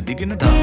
திக்குன்னு தான்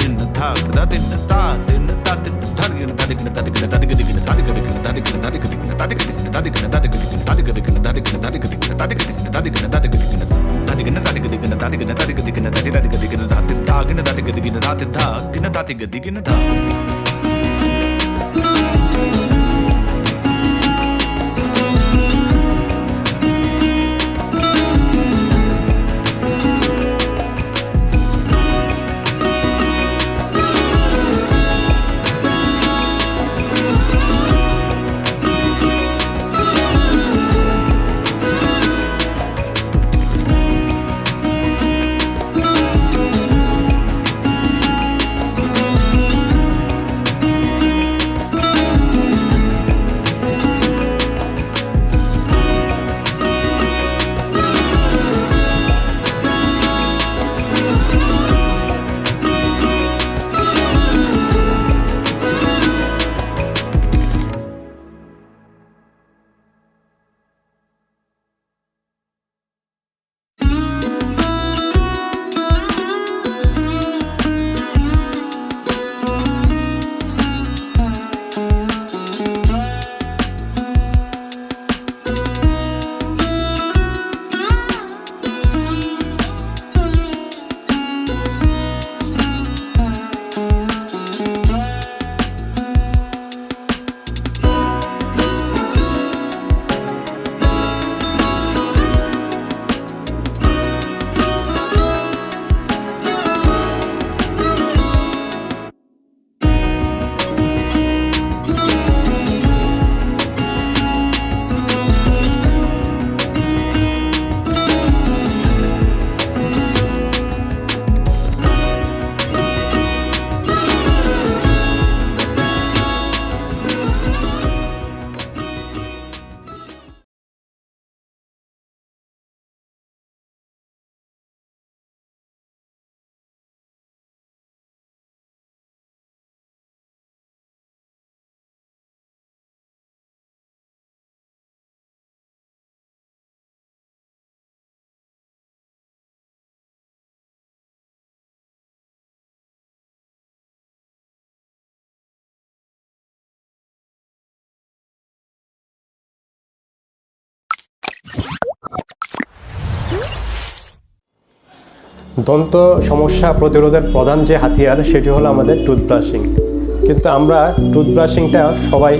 தின்னு தா தா தின்னு தா தின்னு தா தின்னு ததுக்கின ததுக்கின ததுக்கின ததுக்கு திக்கின ததுக்கு திக்கின ததுக்கின ததுக்கு திக்கின ததுக்கு திக்கின ததுக்கின ததுக்கு திக்கின ததுக்கு திக்கின ததுக்கின ததுக்கு திக்கின ததுக்கு திக்கின ததுக்கின ததுக்கு திக்கின ததுக்கின ததுக்கு திக்கின ததுக்கின ததுக்கு திக்கின ததி ததுக்கு திக்கின தாத்தி தாக்கின ததுக்கு திக்கின தாத்தி தாக்கின தாத்திக்கு திக்கின தா দন্ত সমস্যা প্রতিরোধের প্রধান যে হাতিয়ার, সেটি হলো আমাদের টুথব্রাশিং কিন্তু আমরা টুথব্রাশিংটা সবাই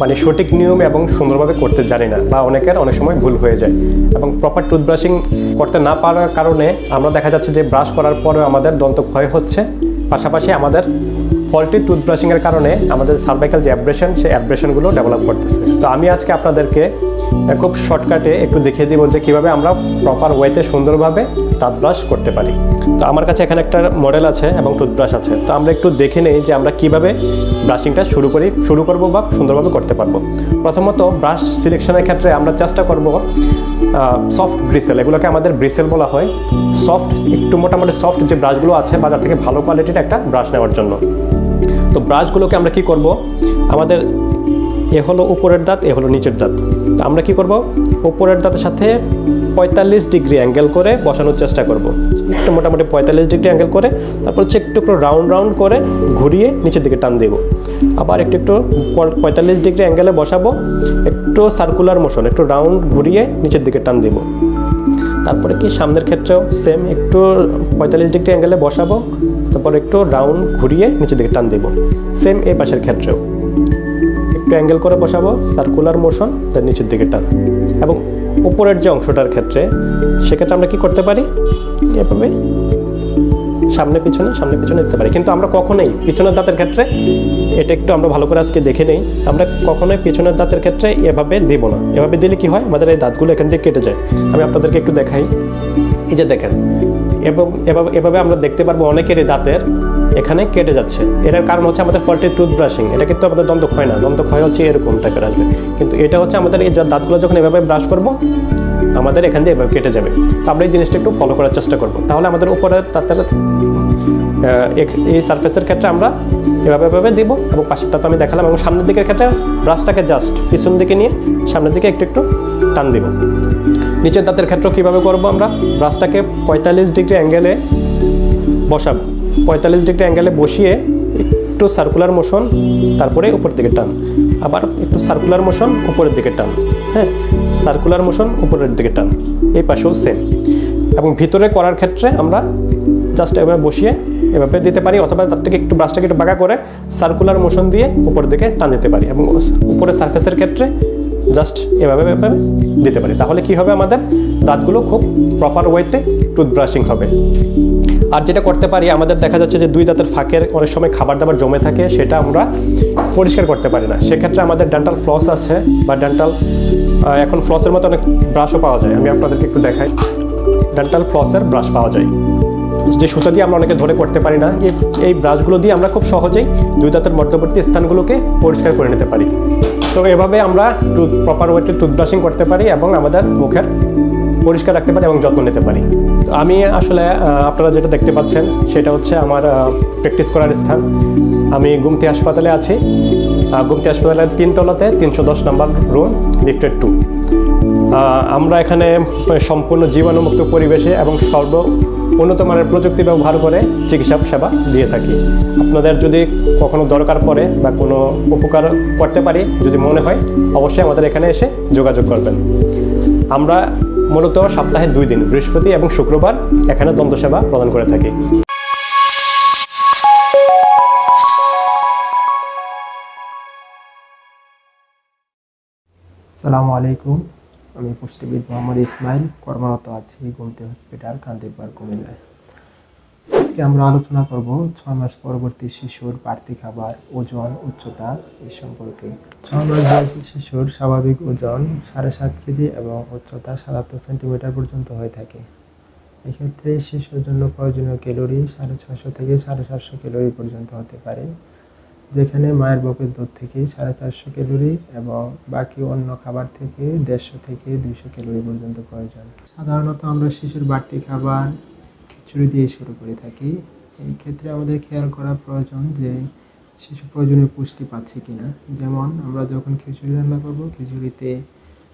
মানে সঠিক নিয়ম এবং সুন্দরভাবে করতে জানি না বা অনেকের অনেক সময় ভুল হয়ে যায়। এবং প্রপার টুথব্রাশিং করতে না পারার কারণে আমরা দেখা যাচ্ছে যে ব্রাশ করার পরেও আমাদের দন্ত ক্ষয় হচ্ছে। পাশাপাশি আমাদের ফল্টি টুথব্রাশিংয়ের কারণে আমাদের সার্ভাইকাল যে অ্যাব্রেশন সেই অ্যাব্রেশনগুলো ডেভেলপ করতেছে। তো আমি আজকে আপনাদেরকে খুব শর্টকাটে একটু দেখিয়ে দিব যে কীভাবে আমরা প্রপার ওয়েতে সুন্দরভাবে দাঁত ব্রাশ করতে পারি। তো আমার কাছে এখানে একটা মডেল আছে এবং টুথব্রাশ আছে। তো আমরা একটু দেখে নেই যে আমরা কীভাবে ব্রাশিংটা শুরু করি, শুরু করব বা সুন্দরভাবে করতে পারব। প্রথমত ব্রাশ সিলেকশনের ক্ষেত্রে আমরা চেষ্টা করব সফট ব্রিসেল এগুলোকে আমাদের ব্রিসেল বলা হয়। সফট একটু মোটামুটি সফট যে ব্রাশগুলো আছে, বাজার থেকে ভালো কোয়ালিটির একটা ব্রাশ নেওয়ার জন্য। তো ব্রাশগুলোকে আমরা কি করব? আমাদের এ হলো উপরের দাঁত, এ হলো নিচের দাঁত। তো আমরা কি করব? উপরের দাঁতের সাথে পঁয়তাল্লিশ ডিগ্রি অ্যাঙ্গেল করে বসানোর চেষ্টা করব। একটু মোটামুটি পঁয়তাল্লিশ ডিগ্রি অ্যাঙ্গেল করে তারপর হচ্ছে একটু একটু রাউন্ড রাউন্ড করে ঘুরিয়ে নিচের দিকে টান দেব। আবার একটু একটু পঁয়তাল্লিশ ডিগ্রি অ্যাঙ্গেলে বসাবো, একটু সার্কুলার মোশন একটু রাউন্ড ঘুরিয়ে নিচের দিকে টান দেবো। তারপরে কি সামনের ক্ষেত্রেও সেম একটু পঁয়তাল্লিশ ডিগ্রি অ্যাঙ্গেলে বসাবো, তারপর একটু রাউন্ড ঘুরিয়ে নিচের দিকে টান দেবো। সেম এ পাশের ক্ষেত্রেও। একটু অ্যাঙ্গেল করে বসাবো সার্কুলার মোশন তার নিচের দিকে টান এবং উপরের যে অংশটার ক্ষেত্রে, সেক্ষেত্রে আমরা কি করতে পারি? এভাবে সামনে পিছনে সামনে পিছনে দিতে পারি। কিন্তু আমরা কখনোই পিছনের দাঁতের ক্ষেত্রে, এটা একটু আমরা ভালো করে আজকে দেখে নেই, আমরা কখনোই পিছনের দাঁতের ক্ষেত্রে এভাবে দিব না। এভাবে দিলে কি হয়? আমাদের এই দাঁতগুলো এখান থেকে কেটে যায়। আমি আপনাদেরকে একটু দেখাই। এই যে দেখেন, এবং এভাবে এভাবে আমরা দেখতে পারব অনেকেরই দাঁতের এখানে কেটে যাচ্ছে। এটার কারণ হচ্ছে আমাদের ফল্টের টুথব্রাশিং এটা কিন্তু আমাদের দন্ত ক্ষয় না। দন্ত ক্ষয় হচ্ছে এরকম টাইপের আসবে। কিন্তু এটা হচ্ছে আমাদের এই দাঁতগুলো যখন এভাবে ব্রাশ করব, আমাদের এখান দিয়ে এভাবে কেটে যাবে। তো আমরা এই জিনিসটা একটু ফলো করার চেষ্টা করব। তাহলে আমাদের উপরে দাঁতের এই সারফেসের ক্ষেত্রে আমরা এভাবে এভাবে দিব এবং পাশেরটা তো আমি দেখালাম এবং সামনের দিকের ক্ষেত্রে ব্রাশটাকে জাস্ট পিছন দিকে নিয়ে সামনের দিকে একটু একটু টান দিব। নিচের দাঁতের ক্ষেত্রেও কীভাবে করব আমরা? ব্রাশটাকে পঁয়তাল্লিশ ডিগ্রি অ্যাঙ্গেলে বসাবো। পঁয়তাল্লিশ ডিগ্রি অ্যাঙ্গেলে বসিয়ে একটু সার্কুলার মোশন তারপরে উপর দিকে টান। আবার একটু সার্কুলার মোশন উপরের দিকে টান। হ্যাঁ সার্কুলার মোশন উপরের দিকে টান। এই পাশেও সেম এবং ভিতরে করার ক্ষেত্রে আমরা জাস্ট এভাবে বসিয়ে এভাবে দিতে পারি, অথবা তার থেকে একটু ব্রাশটাকে একটু বাঁকা করে সার্কুলার মোশন দিয়ে উপরের দিকে টান দিতে পারি। এবং উপরের সারফেসের ক্ষেত্রে জাস্ট এভাবে এভাবে দিতে পারি। তাহলে কি হবে আমাদের? দাঁতগুলো খুব প্রপার ওয়েতে টুথব্রাশিং হবে। আর যেটা করতে পারি, আমাদের দেখা যাচ্ছে যে দুই দাঁতের ফাঁকের অনেক সময় খাবার দাবার জমে থাকে, সেটা আমরা পরিষ্কার করতে পারি না। সেক্ষেত্রে আমাদের ডেন্টাল ফ্লস আছে বা ডেন্টাল এখন ফ্লসের মতো অনেক ব্রাশও পাওয়া যায়। আমি আপনাদেরকে একটু দেখাই। ডেন্টাল ফ্লসের ব্রাশ পাওয়া যায়। যে সুতা দিয়ে আমরা অনেকে ধরে করতে পারি না, এই- এই ব্রাশগুলো দিয়ে আমরা খুব সহজেই দুই দাঁতের মধ্যবর্তী স্থানগুলোকে পরিষ্কার করে নিতে পারি। তো এভাবে আমরা টুথ প্রপার ওয়েতে টুথব্রাশিং করতে পারি এবং আমাদের মুখের পরিষ্কার রাখতে পারি এবং যত্ন নিতে পারি। আমি আসলে আপনারা যেটা দেখতে পাচ্ছেন, সেটা হচ্ছে আমার প্র্যাকটিস করার স্থান। আমি গুমতি হাসপাতালে আছি। গুমতি হাসপাতালের তিনতলাতে তিনশো দশ নম্বর রুম লিফটেড টু আমরা এখানে সম্পূর্ণ জীবাণুমুক্ত পরিবেশে এবং সর্ব উন্নত মানের প্রযুক্তি ব্যবহার করে চিকিৎসা সেবা দিয়ে থাকি। আপনাদের যদি কখনো দরকার পড়ে বা কোনো উপকার করতে পারি, যদি মনে হয়, অবশ্যই আমাদের এখানে এসে যোগাযোগ করবেন। আমরা মূলত সপ্তাহে দুই দিন, বৃহস্পতি এবং শুক্রবার এখানে দন্ত সেবা প্রদান করে থাকি। সালামু আলাইকুম। আমি পুষ্টিবিদ মোহাম্মদ ইসমাইল, কর্মরত আছি গুমতি হসপিটাল কান্দিরপাড় কুমিল্লায়। আজকে আমরা আলোচনা করব ছয় মাস পরবর্তী শিশুর বাড়তি খাবার, ওজন, উচ্চতা এই সম্পর্কে। ছয় মাস বয়সী শিশুর স্বাভাবিক ওজন সাড়ে সাত কেজি এবং উচ্চতা সাতাত্তর সেন্টিমিটার পর্যন্ত হয়ে থাকে। এক্ষেত্রে শিশুর জন্য প্রয়োজনীয় ক্যালোরি সাড়ে ছশো থেকে সাড়ে সাতশো ক্যালোরি পর্যন্ত হতে পারে, যেখানে মায়ের বকের দুধ থেকে সাড়ে চারশো ক্যালোরি এবং বাকি অন্য খাবার থেকে দেড়শো থেকে দুইশো ক্যালোরি পর্যন্ত প্রয়োজন। সাধারণত আমরা শিশুর বাড়তি খাবার খিচুড়ি দিয়ে শুরু করে থাকি। এই ক্ষেত্রে আমাদের খেয়াল করা প্রয়োজন যে শিশু প্রয়োজনীয় পুষ্টি পাচ্ছে কিনা। যেমন আমরা যখন খিচুড়ি রান্না করব, খিচুড়িতে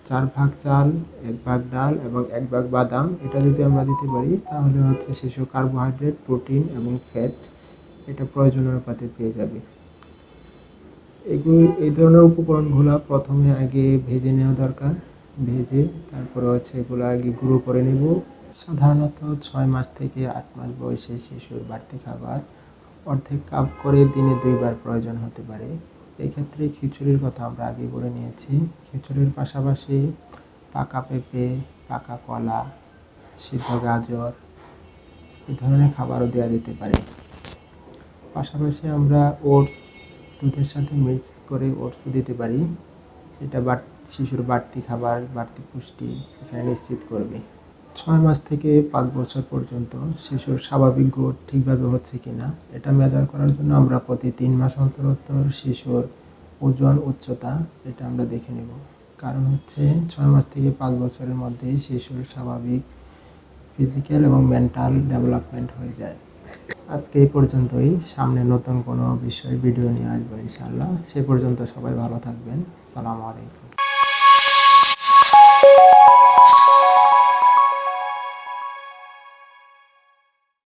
চার ভাগ চাল, এক ভাগ ডাল এবং এক ভাগ বাদাম। এটা যদি আমরা দিতে পারি, তাহলে হচ্ছে শিশু কার্বোহাইড্রেট প্রোটিন এবং ফ্যাট এটা প্রয়োজনীয় অনুপাতে পেয়ে যাবে। এগুলো, এই ধরনের উপকরণগুলো প্রথমে আগে ভেজে নেওয়া দরকার। ভেজে তারপরে হচ্ছে এগুলো আগে গুঁড়ো করে নেব। সাধারণত ছয় মাস থেকে আট মাস বয়সে শিশুর বাড়তি খাবার অর্ধেক কাপ করে দিনে দুইবার প্রয়োজন হতে পারে। এই ক্ষেত্রে খিচুড়ির কথা আমরা আগে বলে নিয়েছি। খিচুড়ির পাশাপাশি পাকা পেঁপে, পাকা কলা, সিদ্ধ গাজর এই ধরনের খাবারও দেওয়া যেতে পারে। পাশাপাশি আমরা ওটস, দুধের সাথে মিক্স করে ওটস দিতে পারি। এটা শিশুর বাড়তি খাবার, বাড়তি পুষ্টি এখানে নিশ্চিত করবে। ছয় মাস থেকে পাঁচ বছর পর্যন্ত শিশুর স্বাভাবিক গ্রোথ ঠিকভাবে হচ্ছে কি না এটা মেজার করার জন্য আমরা প্রতি তিন মাস অন্তর অন্তর শিশুর ওজন উচ্চতা এটা আমরা দেখে নেব। কারণ হচ্ছে ছয় মাস থেকে পাঁচ বছরের মধ্যে শিশুর স্বাভাবিক ফিজিক্যাল এবং মেন্টাল ডেভেলপমেন্ট হয়ে যায়। আজকে এই পর্যন্তই। সামনে নতুন কোনো বিষয় ভিডিও নিয়ে আসব ইনশাল্লাহ সে পর্যন্ত সবাই ভালো থাকবেন। সালামু আলাইকুম।